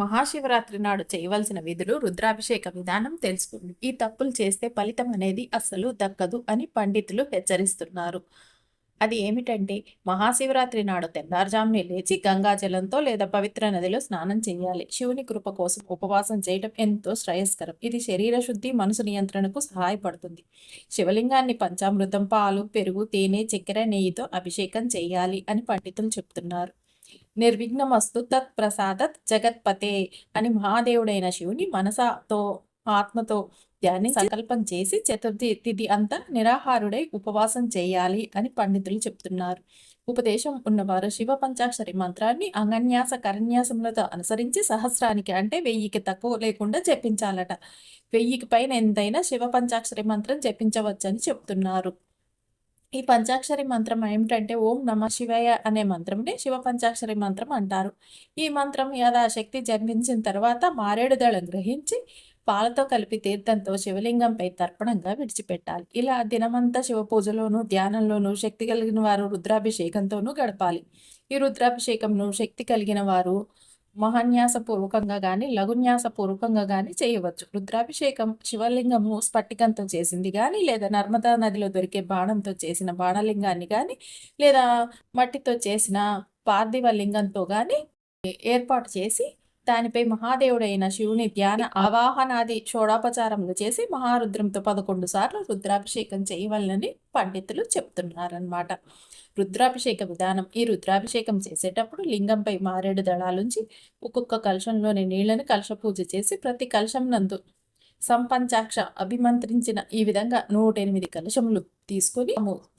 మహాశివరాత్రి నాడు చేయవలసిన విధులు రుద్రాభిషేక విధానం తెలుసుకుంది. ఈ తప్పులు చేస్తే ఫలితం అనేది అస్సలు దక్కదు అని పండితులు హెచ్చరిస్తున్నారు. అది ఏమిటంటే మహాశివరాత్రి నాడు తెల్లారుజామునే లేచి గంగాజలంతో లేదా పవిత్ర నదిలో స్నానం చేయాలి. శివుని కృప కోసం ఉపవాసం చేయడం ఎంతో శ్రేయస్కరం. ఇది శరీర శుద్ధి మనసు నియంత్రణకు సహాయపడుతుంది. శివలింగాన్ని పంచామృతం పాలు పెరుగు తేనె చక్కెర నెయ్యితో అభిషేకం చేయాలి అని పండితులు చెప్తున్నారు. నిర్విఘ్నమస్తు తత్ ప్రసాదత్ జగత్పతే అని మహాదేవుడైన శివుని మనసతో ఆత్మతో ధ్యాని సంకల్పం చేసి చతుర్థి తిథి అంతా నిరాహారుడై ఉపవాసం చేయాలి అని పండితులు చెప్తున్నారు. ఉపదేశం ఉన్నవారు శివ పంచాక్షరి మంత్రాన్ని అంగన్యాస కరన్యాసములతో అనుసరించి సహస్రానికి అంటే వెయ్యికి తక్కువ లేకుండా జపించాలట. వెయ్యికి పైన ఎంతైనా శివ పంచాక్షరి మంత్రం జపించవచ్చని చెప్తున్నారు. ఈ పంచాక్షరి మంత్రం ఏమిటంటే ఓం నమ శివయ అనే మంత్రంని శివ పంచాక్షరి మంత్రం అంటారు. ఈ మంత్రం యథాశక్తి జన్మించిన తర్వాత మారేడుదళం గ్రహించి పాలతో కలిపి తీర్థంతో శివలింగంపై తర్పణంగా విడిచిపెట్టాలి. ఇలా దినమంతా శివ పూజలోను ధ్యానంలోనూ శక్తి కలిగిన వారు రుద్రాభిషేకంతోనూ గడపాలి. ఈ రుద్రాభిషేకంను శక్తి కలిగిన వారు మహాన్యాసపూర్వకంగా కానీ లఘున్యాసపూర్వకంగా కానీ చేయవచ్చు. రుద్రాభిషేకం శివలింగము స్ఫటికంతో చేసింది కానీ లేదా నర్మదా నదిలో దొరికే బాణంతో చేసిన బాణలింగాన్ని కానీ లేదా మట్టితో చేసిన పార్థివ లింగంతో కానీ ఏర్పాటు చేసి దానిపై మహాదేవుడైన శివుని ధ్యాన ఆవాహనాది షోడాపచారములు చేసి మహారుద్రంతో పదకొండు సార్లు రుద్రాభిషేకం చేయవలనని పండితులు చెప్తున్నారన్నమాట. రుద్రాభిషేక విధానం ఈ రుద్రాభిషేకం చేసేటప్పుడు లింగంపై మారేడు దళాలుంచి ఒక్కొక్క కలశంలోని నీళ్ళను కలశ పూజ చేసి ప్రతి కలశం నందు సంపంచాక్ష అభిమంత్రించిన ఈ విధంగా నూట ఎనిమిది కలశములు తీసుకొని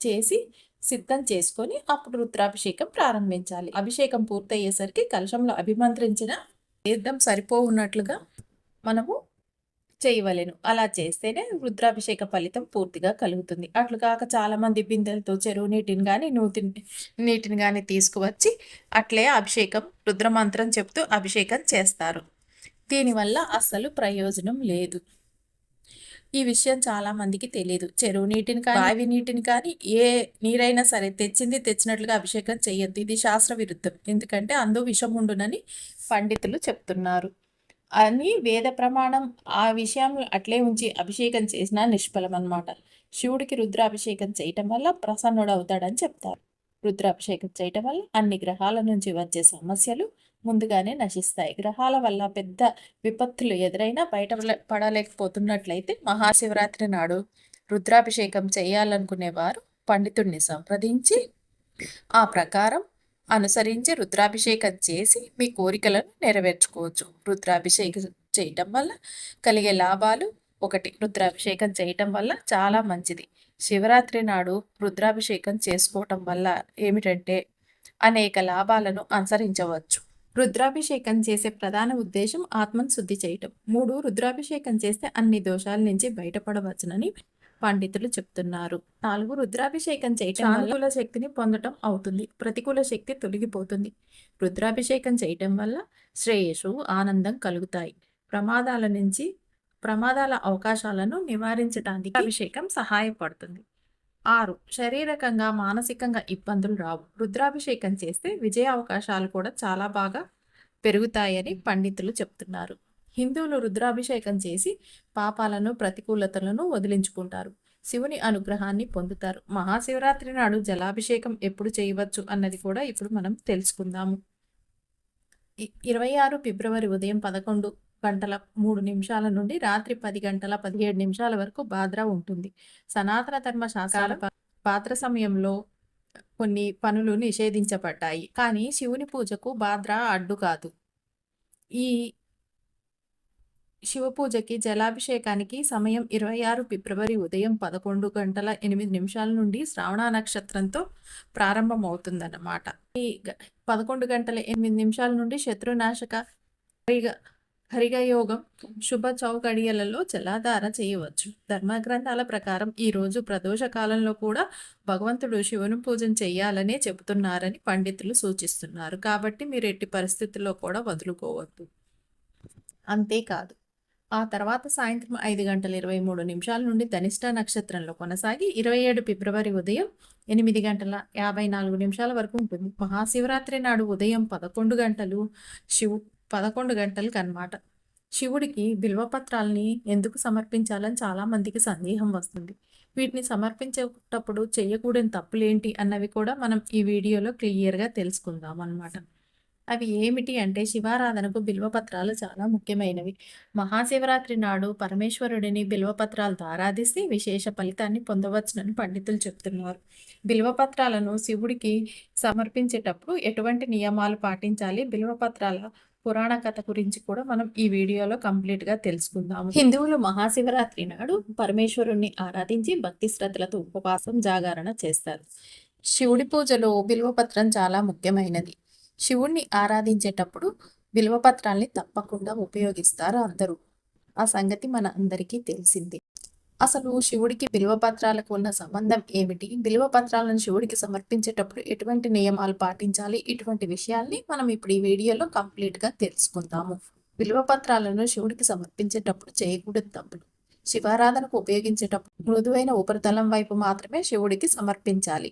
చేసి సిద్ధం చేసుకొని అప్పుడు రుద్రాభిషేకం ప్రారంభించాలి. అభిషేకం పూర్తయ్యేసరికి కలశంలో అభిమంత్రించిన తీర్థం సరిపోవున్నట్లుగా మనము చేయవలెను. అలా చేస్తేనే రుద్రాభిషేక ఫలితం పూర్తిగా కలుగుతుంది. అట్లు కాక చాలామంది బిందెలతో చెరువు నీటిని కానీ నూతి నీటిని కానీ తీసుకువచ్చి అట్లే అభిషేకం రుద్రమంత్రం చెప్తూ అభిషేకం చేస్తారు. దీనివల్ల అస్సలు ప్రయోజనం లేదు. ఈ విషయం చాలా మందికి తెలియదు చెరువు నీటిని కానీ బావి నీటిని కానీ ఏ నీరైనా సరే తెచ్చింది తెచ్చినట్లుగా అభిషేకం చేయొద్దు. ఇది శాస్త్ర విరుద్ధం. ఎందుకంటే అందు విషం ఉండునని పండితులు చెప్తున్నారు. అని వేద ప్రమాణం ఆ విషయం అట్లే ఉంచి అభిషేకం చేసినా నిష్ఫలం అన్నమాట. శివుడికి రుద్రాభిషేకం చేయటం వల్ల ప్రసన్నుడు అవుతాడని చెప్తారు. రుద్రాభిషేకం చేయటం వల్ల అన్ని గ్రహాల నుంచి వచ్చే సమస్యలు ముందుగానే నశిస్తాయి. గ్రహాల వల్ల పెద్ద విపత్తులు ఎదురైనా బయట పడలేకపోతున్నట్లయితే మహాశివరాత్రి నాడు రుద్రాభిషేకం చేయాలనుకునేవారు పండితుడిని సంప్రదించి ఆ ప్రకారం అనుసరించి రుద్రాభిషేకం చేసి మీ కోరికలను నెరవేర్చుకోవచ్చు. రుద్రాభిషేకం చేయటం వల్ల కలిగే లాభాలు ఒకటి. రుద్రాభిషేకం చేయటం వల్ల చాలా మంచిది. శివరాత్రి నాడు రుద్రాభిషేకం చేసుకోవటం వల్ల ఏమిటంటే అనేక లాభాలను అనుసరించవచ్చు. రుద్రాభిషేకం చేసే ప్రధాన ఉద్దేశం ఆత్మను శుద్ధి చేయటం. మూడు రుద్రాభిషేకం చేస్తే అన్ని దోషాల నుంచి బయటపడవచ్చునని పండితులు చెప్తున్నారు. నాలుగు రుద్రాభిషేకం చేయటం అనుకూల శక్తిని పొందటం అవుతుంది. ప్రతికూల శక్తి తొలగిపోతుంది. రుద్రాభిషేకం చేయటం వల్ల శ్రేయస్సు ఆనందం కలుగుతాయి. ప్రమాదాల నుంచి ప్రమాదాల అవకాశాలను నివారించడానికి అభిషేకం సహాయపడుతుంది. ఆరు. శారీరకంగా మానసికంగా ఇబ్బందులు రావు. రుద్రాభిషేకం చేస్తే విజయ అవకాశాలు కూడా చాలా బాగా పెరుగుతాయని పండితులు చెప్తున్నారు. హిందువులు రుద్రాభిషేకం చేసి పాపాలను ప్రతికూలతలను వదిలించుకుంటారు. శివుని అనుగ్రహాన్ని పొందుతారు. మహాశివరాత్రి నాడు జలాభిషేకం ఎప్పుడు చేయవచ్చు అన్నది కూడా ఇప్పుడు మనం తెలుసుకుందాము. ఇరవై ఆరు ఫిబ్రవరి ఉదయం పదకొండు గంటల మూడు నిమిషాల నుండి రాత్రి పది గంటల పదిహేడు నిమిషాల వరకు బాద్రా ఉంటుంది. సనాతన ధర్మ శాస్త్రాల పాత్ర సమయంలో కొన్ని పనులు నిషేధించబడ్డాయి. కానీ శివుని పూజకు బాద్రా అడ్డు కాదు. ఈ శివపూజకి జలాభిషేకానికి సమయం ఇరవై ఆరు ఫిబ్రవరి ఉదయం పదకొండు గంటల ఎనిమిది నిమిషాల నుండి శ్రావణ నక్షత్రంతో ప్రారంభమవుతుందన్నమాట. ఈ పదకొండు గంటల ఎనిమిది నిమిషాల నుండి శత్రునాశక హరిగయోగం శుభ చౌకడియలలో జలాధార చేయవచ్చు. ధర్మగ్రంథాల ప్రకారం ఈరోజు ప్రదోష కాలంలో కూడా భగవంతుడు శివుని పూజన చేయాలనే చెబుతున్నారని పండితులు సూచిస్తున్నారు. కాబట్టి మీరు ఎట్టి పరిస్థితుల్లో కూడా వదులుకోవద్దు. అంతేకాదు ఆ తర్వాత సాయంత్రం ఐదు గంటల ఇరవై మూడు నిమిషాల నుండి ధనిష్ట నక్షత్రంలో కొనసాగి ఇరవై ఏడు ఫిబ్రవరి ఉదయం ఎనిమిది గంటల యాభై నాలుగు నిమిషాల వరకు ఉంటుంది. మహాశివరాత్రి నాడు ఉదయం పదకొండు గంటలు శివు పదకొండు గంటలకు అనమాట శివుడికి బిల్వపత్రాలని ఎందుకు సమర్పించాలని చాలామందికి సందేహం వస్తుంది. వీటిని సమర్పించేటప్పుడు చేయకూడని తప్పులేంటి అన్నవి కూడా మనం ఈ వీడియోలో క్లియర్గా తెలుసుకుందాం అన్నమాట అవి ఏమిటి అంటే శివారాధనకు బిల్వపత్రాలు చాలా ముఖ్యమైనవి. మహాశివరాత్రి నాడు పరమేశ్వరుడిని బిల్వపత్రాలు ఆరాధిస్తే విశేష ఫలితాన్ని పొందవచ్చునని పండితులు చెప్తున్నారు. బిల్వపత్రాలను శివుడికి సమర్పించేటప్పుడు ఎటువంటి నియమాలు పాటించాలి? బిల్వపత్రాల పురాణ కథ గురించి కూడా మనం ఈ వీడియోలో కంప్లీట్గా తెలుసుకుందాము. హిందువులు మహాశివరాత్రి నాడు పరమేశ్వరుణ్ణి ఆరాధించి భక్తి శ్రద్ధలతో ఉపవాసం జాగరణ చేస్తారు. శివుడి పూజలో బిల్వపత్రం చాలా ముఖ్యమైనది. శివుణ్ణి ఆరాధించేటప్పుడు బిల్వపత్రాల్ని తప్పకుండా ఉపయోగిస్తారు అందరూ. ఆ సంగతి మన అందరికీ తెలిసిందే. అసలు శివుడికి బిల్వపత్రాలకు ఉన్న సంబంధం ఏమిటి? బిల్వపత్రాలను శివుడికి సమర్పించేటప్పుడు ఎటువంటి నియమాలు పాటించాలి? ఇటువంటి విషయాల్ని మనం ఇప్పుడు ఈ వీడియోలో కంప్లీట్గా తెలుసుకుందాము బిల్వపత్రాలను శివుడికి సమర్పించేటప్పుడు చేయకూడదు తప్పులు శివారాధనకు ఉపయోగించేటప్పుడు మృదువైన ఉపరితలం వైపు మాత్రమే శివుడికి సమర్పించాలి.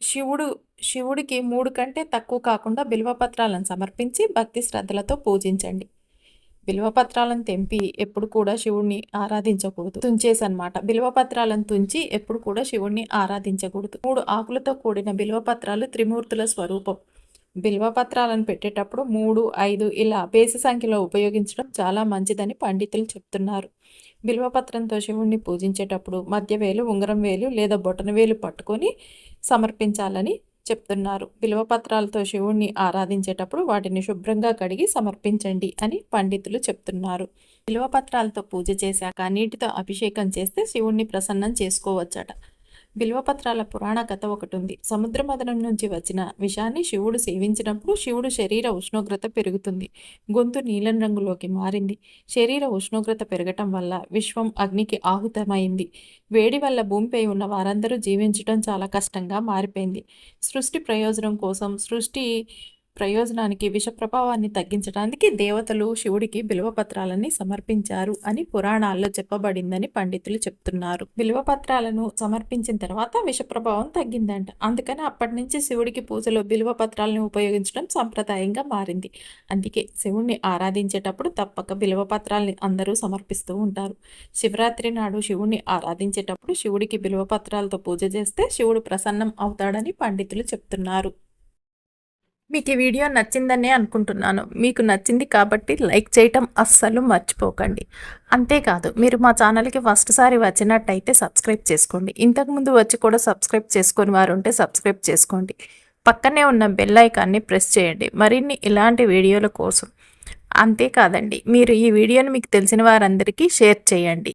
శివుడు శివుడికి మూడు కంటే తక్కువ కాకుండా బిల్వపత్రాలను సమర్పించి భక్తి శ్రద్ధలతో పూజించండి. బిల్వపత్రాలను తెంపి ఎప్పుడు కూడా శివుణ్ణి ఆరాధించకూడదు. తుంచేసి అనమాట బిల్వపత్రాలను తుంచి ఎప్పుడు కూడా శివుణ్ణి ఆరాధించకూడదు. మూడు ఆకులతో కూడిన బిల్వపత్రాలు త్రిమూర్తుల స్వరూపం. బిల్వపత్రాలను పెట్టేటప్పుడు మూడు ఐదు ఇలా బేసి సంఖ్యలో ఉపయోగించడం చాలా మంచిదని పండితులు చెప్తున్నారు. బిల్వపత్రంతో శివుణ్ణి పూజించేటప్పుడు మధ్య వేలు ఉంగరం వేలు లేదా బొటన వేలు పట్టుకొని సమర్పించాలని చెప్తున్నారు. బిల్వపత్రాలతో శివుణ్ణి ఆరాధించేటప్పుడు వాటిని శుభ్రంగా కడిగి సమర్పించండి అని పండితులు చెప్తున్నారు. బిల్వపత్రాలతో పూజ చేశాక నీటితో అభిషేకం చేస్తే శివుణ్ణి ప్రసన్నం చేసుకోవచ్చట. బిల్వపత్రాల పురాణ కథ ఒకటి ఉంది సముద్ర మదనం నుంచి వచ్చిన విషాన్ని శివుడు సేవించినప్పుడు శివుడు శరీర ఉష్ణోగ్రత పెరుగుతుంది. గొంతు నీలం రంగులోకి మారింది. శరీర ఉష్ణోగ్రత పెరగటం వల్ల విశ్వం అగ్నికి ఆహుతమైంది. వేడి వల్ల భూమిపై ఉన్న వారందరూ జీవించడం చాలా కష్టంగా మారిపోయింది. సృష్టి ప్రయోజనం కోసం సృష్టి ప్రయోజనానికి విష ప్రభావాన్ని తగ్గించడానికి దేవతలు శివుడికి బిల్వపత్రాలని సమర్పించారు అని పురాణాల్లో చెప్పబడిందని పండితులు చెప్తున్నారు. బిల్వపత్రాలను సమర్పించిన తర్వాత విష ప్రభావం తగ్గిందంట. అందుకని అప్పటి నుంచి శివుడికి పూజలో బిల్వపత్రాలను ఉపయోగించడం సంప్రదాయంగా మారింది. అందుకే శివుణ్ణి ఆరాధించేటప్పుడు తప్పక బిల్వపత్రాలని అందరూ సమర్పిస్తూ ఉంటారు. శివరాత్రి నాడు శివుణ్ణి ఆరాధించేటప్పుడు శివుడికి బిల్వపత్రాలతో పూజ చేస్తే శివుడు ప్రసన్నం అవుతాడని పండితులు చెప్తున్నారు. మీకు ఈ వీడియో నచ్చిందనే అనుకుంటున్నాను. మీకు నచ్చింది కాబట్టి లైక్ చేయటం అస్సలు మర్చిపోకండి. అంతేకాదు మీరు మా ఛానల్కి ఫస్ట్ సారి వచ్చినట్టయితే సబ్స్క్రైబ్ చేసుకోండి. ఇంతకుముందు వచ్చి కూడా సబ్స్క్రైబ్ చేసుకుని వారు ఉంటే సబ్స్క్రైబ్ చేసుకోండి. పక్కనే ఉన్న బెల్ ఐకాన్ని ప్రెస్ చేయండి. మరిన్ని ఇలాంటి వీడియోల కోసం. అంతేకాదండి మీరు ఈ వీడియోని మీకు తెలిసిన వారందరికీ షేర్ చేయండి.